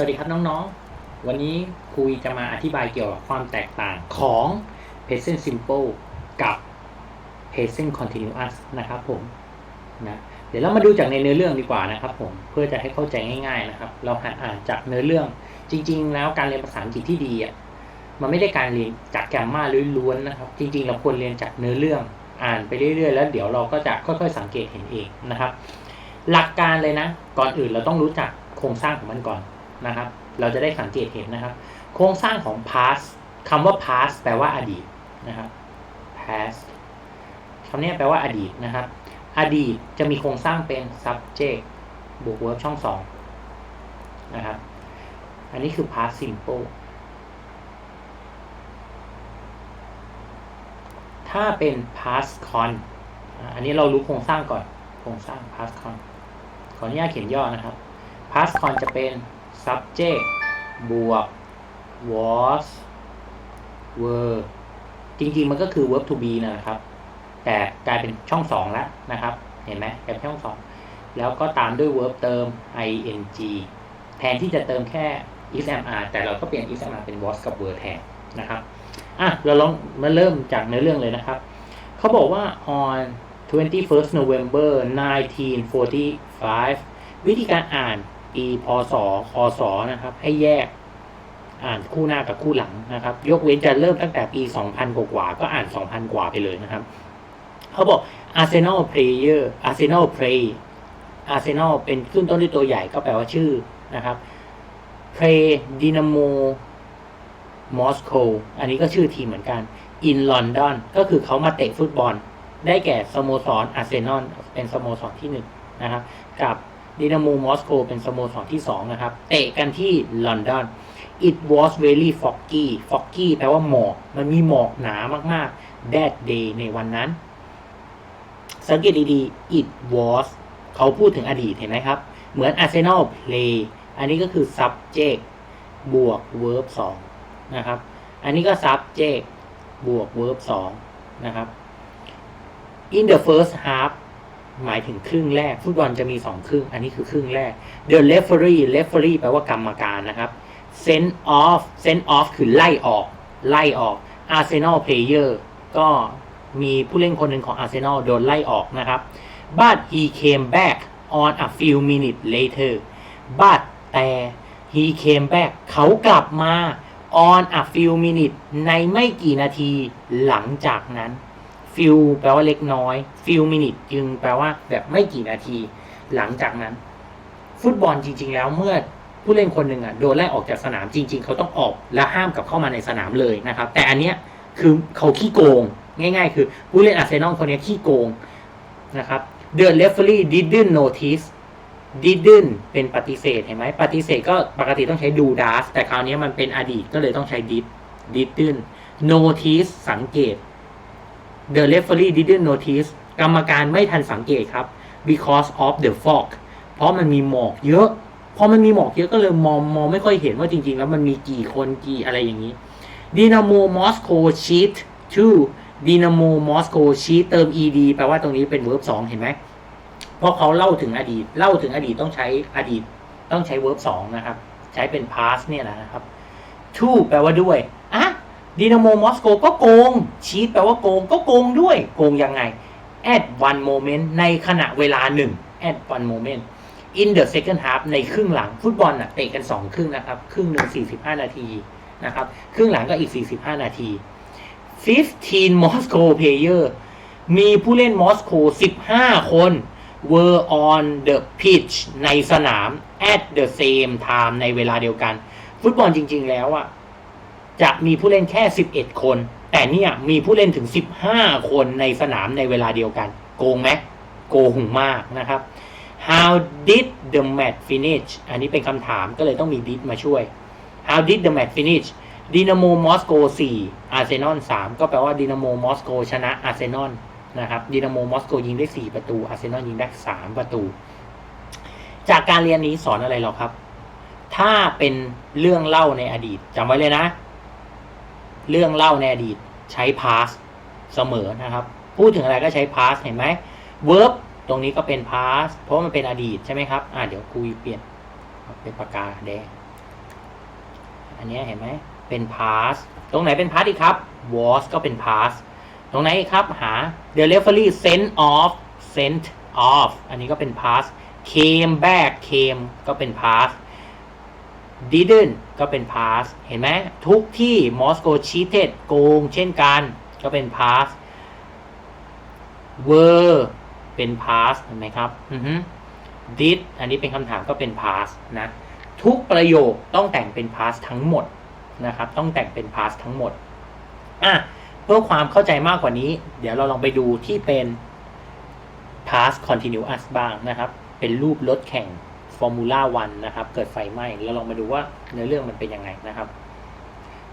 วัสดีครับน้องๆ วันนี้ครูจะมาอธิบายเกี่ยวกับความแตกต่างของ present simple กับ present continuous นะครับผมนะเดี๋ยวเรามาดูจากในเนื้อเรื่องดีกว่านะครับผมเพื่อจะให้เข้าใจง่ายๆนะครับ เราหาอ่านจากเนื้อเรื่องจริง ๆ แล้วการเรียนภาษาอังกฤษที่ดีอะมันไม่ได้การเรียนจากแกรมมาล้วนๆนะครับ จริง ๆ เราควรเรียนจากเนื้อเรื่องอ่านไปเรื่อยๆ แล้วเดี๋ยวเราก็จะค่อยๆ สังเกตเห็นเองนะครับ หลักการเลยนะ ก่อนอื่นเราต้องรู้จักโครงสร้างของมันก่อน นะครับ เราจะได้สังเกตเห็นนะครับ โครงสร้างของ past คำว่า past แปลว่าอดีตนะครับ past คำนี้แปลว่าอดีตนะครับ อดีตจะมีโครงสร้างเป็น subject บวก verb ช่องสองนะครับ อันนี้คือ past simple ถ้าเป็น past con อันนี้เรารู้โครงสร้างก่อน โครงสร้าง past con ขออนุญาตเขียนย่อนะครับ past con จะเป็น subject บวก was were จริง ๆ มันก็คือ verb to be นะครับ แต่กลายเป็นช่องสองแล้วนะครับ เห็นไหมกลายเป็นช่องสองแล้วก็ตามด้วย verb เติม ing แทนที่จะเติมแค่ is am are แต่เราก็เปลี่ยน is am are เป็น was กับ were แทนนะครับอะเราลองมาเริ่มจากเนื้อเรื่องเลยนะครับ เขาบอกว่า on 21st November 1945 วิธีการอ่าน ปีพศคศนะครับ ให้แยกอ่านคู่หน้ากับคู่หลังนะครับ ยกเว้นจะเริ่มตั้งแต่ปี 2000 กว่าก็อ่าน 2,000 กว่าไปเลยนะครับ เขาบอก Arsenal player Arsenal play Arsenal เป็นขึ้นต้นด้วยตัวใหญ่ก็แปลว่าชื่อนะครับ play Dynamo Moscow อันนี้ก็ชื่อทีมเหมือนกัน in London ก็คือเขามาเตะฟุตบอล ได้แก่สโมสรอาร์เซนอลเป็นสโมสรที่หนึ่งนะครับ กับ ดินาโมมอสโกเป็นสโมสรที่สองนะครับ เตะกันที่ลอนดอน it was very foggy foggy แปลว่าหมอก มันมีหมอกหนามากๆ that day ในวันนั้น สังเกตดีๆ it was เขาพูดถึงอดีตเห็นไหมครับ เหมือน Arsenal play อันนี้ก็คือ subject บวก verb 2 นะครับ อันนี้ก็ subject บวก verb 2 นะครับ in the first half หมายถึงครึ่งแรก ฟุตบอลจะมีสองครึ่ง อันนี้คือครึ่งแรก the referee referee แปลว่ากรรมการนะครับ send off send off คือไล่ออก ไล่ออก Arsenal player ก็มีผู้เล่นคนหนึ่งของ Arsenal โดนไล่ออกนะครับ but he came back on a few minutes later but แต่ he came back เขากลับมา on a few minutes ในไม่กี่นาทีหลังจากนั้น few แปลว่าเล็กน้อย few minute จึงแปลว่าแบบไม่กี่นาที หลังจากนั้น ฟุตบอลจริง ๆ แล้วเมื่อผู้เล่นคนหนึ่งอะโดนไล่ออกจากสนามจริง ๆ เขาต้องออกและห้ามกลับเข้ามาในสนามเลยนะครับ แต่อันเนี้ยคือเขาขี้โกง ง่าย ๆ คือผู้เล่นอาร์เซนอลคนนี้ขี้โกงนะครับ The referee didn't notice didn't เป็นปฏิเสธเห็นไหมปฏิเสธก็ปกติต้องใช้ do does แต่คราวนี้มันเป็นอดีตก็เลยต้องใช้ did didn't notice สังเกต The referee didn't notice กรรมการไม่ทันสังเกตครับ because of the fog เพราะมันมีหมอกเยอะพอมันมีหมอกเยอะก็เลยมองมองไม่ค่อยเห็นว่าจริง ๆ แล้วมันมีกี่คนกี่อะไรอย่างนี้ Dynamo Moscow cheat to Dynamo Moscow cheat เติม ed แปลว่าตรงนี้เป็น verb 2เห็นไหมเพราะเขาเล่าถึงอดีต เล่าถึงอดีตต้องใช้อดีตต้องใช้ verb 2นะครับ ใช้เป็น past เนี่ยนะครับ to แปลว่าด้วย ดีนาโมมอสโกก็โกง ชีตแปลว่าโกงก็โกงด้วย โกงยังไง at one moment ในขณะเวลาหนึ่ง at one moment in the second half ในครึ่งหลังฟุตบอลน่ะเตะกัน 2 ครึ่งนะครับ ครึ่งหนึ่ง45 นาทีนะครับ ครึ่งหลังก็อีก 45 นาที 15 Moscow player มีผู้เล่นมอสโก15 คน were on the pitch ในสนาม at the same time ในเวลาเดียวกัน ฟุตบอลจริง ๆ แล้วอะ จะมีผู้เล่นแค่ 11 คน แต่เนี่ยมีผู้เล่นถึง 15 คนในสนามในเวลาเดียวกัน โกงไหมโกงมากนะครับ How did the match finish อันนี้เป็นคำถามก็เลยต้องมี did มาช่วย How did the match finish ดินาโมมอสโก4อาร์เซนอล3ก็แปลว่าดินาโมมอสโกชนะอาร์เซนอลนะครับดินาโมมอสโกยิงได้ 4 ประตูอาร์เซนอลยิงได้ 3 ประตู จากการเรียนนี้สอนอะไรเราครับ ถ้าเป็นเรื่องเล่าในอดีตจำไว้เลยนะ เรื่องเล่าในอดีตใช้ past เสมอนะครับ พูดถึงอะไรก็ใช้ past เห็นไหม verb ตรงนี้ก็เป็น past เพราะมันเป็นอดีตใช่ไหมครับ อ่าเดี๋ยวคุยเปลี่ยนเป็นปากกาแดง อันนี้เห็นไหม เป็น past ตรงไหนเป็น past อีกครับ was ก็เป็น past ตรงไหนครับ หา the referee sent off sent off อันนี้ก็เป็น past came back came ก็เป็น past didn't ก็เป็น past เห็นไหมทุกที่ Moscow cheated โกงเช่นกัน ก็เป็น past were เป็น past เห็นไหมครับ did อันนี้เป็นคำถามก็เป็น past นะ ทุกประโยคต้องแต่งเป็น past ทั้งหมดนะครับ ต้องแต่งเป็น past ทั้งหมด อะ เพื่อความเข้าใจมากกว่านี้ เดี๋ยวเราลองไปดูที่เป็น past continuous บ้างนะครับ เป็นรูปรถแข่ง Formula 1นะครับ เกิดไฟไหม้เราลองมาดูว่าเนื้อเรื่องมันเป็นยังไงนะครับ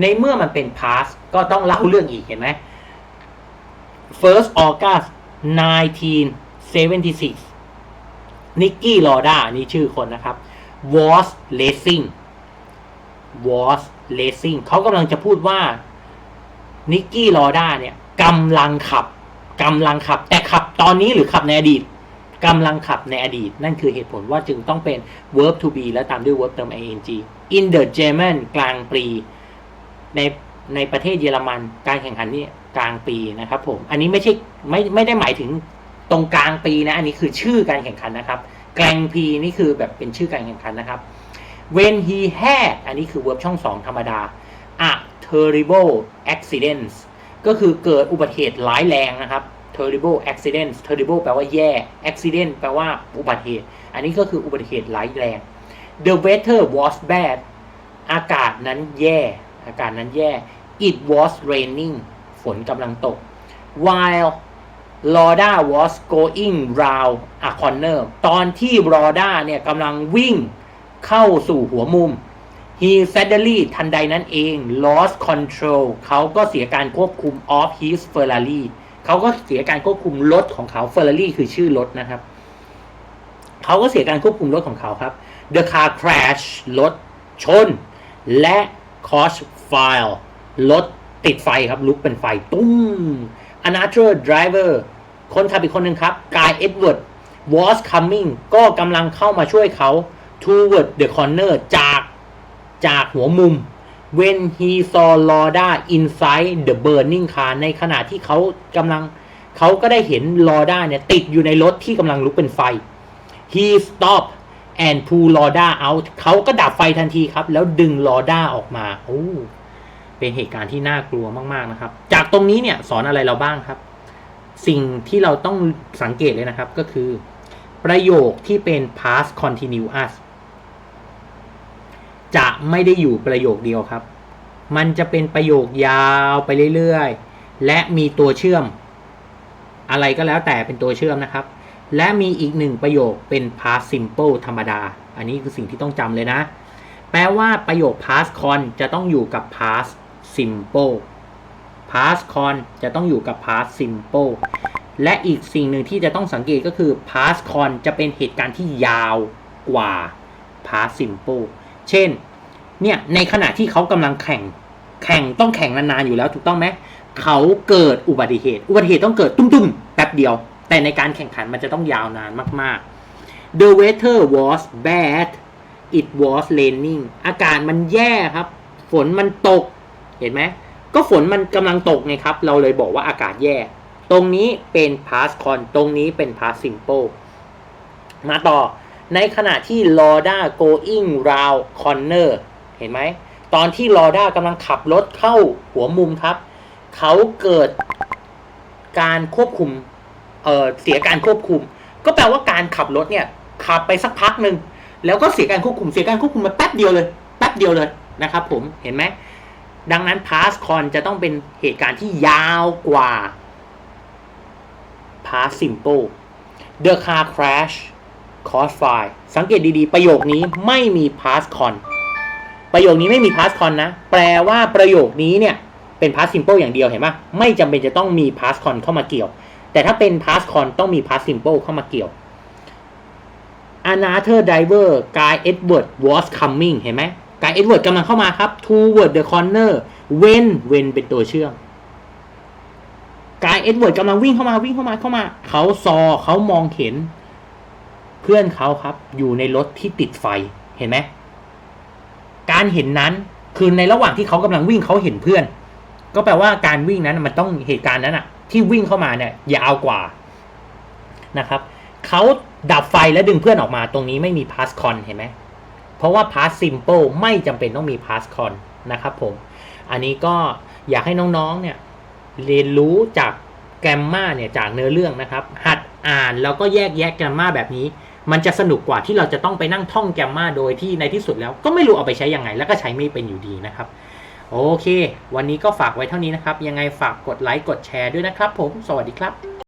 ในเมื่อมันเป็น past ก็ต้องเล่าเรื่องอีกเห็นไหม first August 1976นิกกี้ลอด้านี่ชื่อคนนะครับ was racing was racing เขากำลังจะพูดว่านิกกี้ลอด้าเนี่ยกำลังขับกำลังขับ แต่ขับตอนนี้หรือขับในอดีต กำลังขับในอดีต นั่นคือเหตุผลว่าจึงต้องเป็น verb to be และตามด้วย verb เติม ing in the German กลางปีในในประเทศเยอรมันการแข่งขันนี่กลางปีนะครับผม อันนี้ไม่ใช่ไม่ไม่ได้หมายถึงตรงกลางปีนะ อันนี้คือชื่อการแข่งขันนะครับ กลางพีนี่คือแบบเป็นชื่อการแข่งขันนะครับ when he had อันนี้คือ verb ช่องสองธรรมดา a terrible accident ก็คือเกิดอุบัติเหตุร้ายแรงนะครับ terrible accident terrible แปลว่าแย่ accident แปลว่าอุบัติเหตุ อันนี้ก็คืออุบัติเหตุร้ายแรง the weather was bad อากาศนั้นแย่ อากาศนั้นแย่ it was raining ฝนกำลังตก while Loda was going round a corner ตอนที่รอด้าเนี่ยกำลังวิ่งเข้าสู่หัวมุม he suddenly ทันใดนั้นเอง lost control เขาก็เสียการควบคุม of his Ferrari เขาก็เสียการควบคุมรถของเขา Ferrari คือชื่อรถนะครับ เขาก็เสียการควบคุมรถของเขาครับ the car crash รถชน และ cause fire รถติดไฟครับ ลุกเป็นไฟตุ้ม another driver คนขับอีกคนหนึ่งครับกายเอ็ดเวิร์ด was coming ก็กำลังเข้ามาช่วยเขา toward the corner จากจากหัวมุม when he saw Loda inside the burning car ในขณะที่เขากำลังเขาก็ได้เห็นลอด้าเนี่ยติดอยู่ในรถที่กำลังลุกเป็นไฟ he stop and pull Loda out เขาก็ดับไฟทันทีครับ แล้วดึงลอด้าออกมาโอ้เป็นเหตุการณ์ที่น่ากลัวมากๆนะครับ จากตรงนี้เนี่ยสอนอะไรเราบ้างครับ สิ่งที่เราต้องสังเกตเลยนะครับก็คือ ประโยคที่เป็น past continuous จะไม่ได้อยู่ประโยคเดียวครับ มันจะเป็นประโยคยาวไปเรื่อยๆ และมีตัวเชื่อม อะไรก็แล้วแต่เป็นตัวเชื่อมนะครับ และมีอีกหนึ่งประโยคเป็น past simple ธรรมดา อันนี้คือสิ่งที่ต้องจำเลยนะ แปลว่าประโยค past con จะต้องอยู่กับ past simple past con จะต้องอยู่กับ past simple และอีกสิ่งหนึ่งที่จะต้องสังเกตก็คือ past con จะเป็นเหตุการณ์ที่ยาวกว่า past simple เช่น เนี่ยในขณะที่เขากำลังแข่ง แข่งต้องแข่งนานๆอยู่แล้วถูกต้องไหมเขาเกิดอุบัติเหตุ อุบัติเหตุต้องเกิดตุ้มๆแป๊บเดียว แต่ในการแข่งขันมันจะต้องยาวนานมากๆ The weather was bad it was raining อากาศมันแย่ครับ ฝนมันตก เห็นไหม ก็ฝนมันกำลังตกไงครับ เราเลยบอกว่าอากาศแย่ ตรงนี้เป็น past con ตรงนี้เป็น past simple มาต่อ ในขณะที่ Loda going round corner เห็นไหม ตอนที่ Loda กำลังขับรถเข้าหัวมุมครับ เขาเกิดการควบคุมเออเสียการควบคุม ก็แปลว่าการขับรถเนี่ย ขับไปสักพักหนึ่งแล้วก็เสียการควบคุม เสียการควบคุมมาแป๊บเดียวเลย แป๊บเดียวเลยนะครับผม เห็นไหม ดังนั้น past con จะต้องเป็นเหตุการณ์ที่ยาวกว่า past simple the car crash cause fire สังเกตดีๆ ประโยคนี้ไม่มี past con ประโยคนี้ไม่มี past con นะ แปลว่าประโยคนี้เนี่ย เป็น past simple อย่างเดียวเห็นไหมไม่จำเป็นจะต้องมี past con เข้ามาเกี่ยว แต่ถ้าเป็น past con ต้องมี past simple เข้ามาเกี่ยว another driver guy Edward was coming เห็นไหม guy Edward กำลังเข้ามาครับ toward the corner when when เป็นตัวเชื่อมกายเอ็ดเวิร์ดกำลังวิ่งเข้ามาวิ่งเข้ามาเข้ามา เขาซอเขามองเห็น เพื่อนเขาครับอยู่ในรถที่ติดไฟเห็นไหมการเห็นนั้นคือในระหว่างที่เขากำลังวิ่งเขาเห็นเพื่อน ก็แปลว่าการวิ่งนั้นมันต้องเหตุการณ์นั้นอะที่วิ่งเข้ามาเนี่ยยาวกว่านะครับเขาดับไฟและดึงเพื่อนออกมาตรงนี้ไม่มี pass con เห็นไหมเพราะว่า pass simple ไม่จำเป็นต้องมี pass con นะครับผมอันนี้ก็อยากให้น้องๆเนี่ยเรียนรู้จากแกรมมาเนี่ยจากเนื้อเรื่องนะครับ หัดอ่านแล้วก็แยกแยะแกรมมาแบบนี้ มันจะสนุกกว่าที่เราจะต้องไปนั่งท่องแกมมาโดยที่ในที่สุดแล้ว ก็ไม่รู้เอาไปใช้ยังไง แล้วก็ใช้ไม่เป็นอยู่ดีนะครับ โอเค วันนี้ก็ฝากไว้เท่านี้นะครับ ยังไงฝากกดไลค์กดแชร์ด้วยนะครับ ผม สวัสดีครับ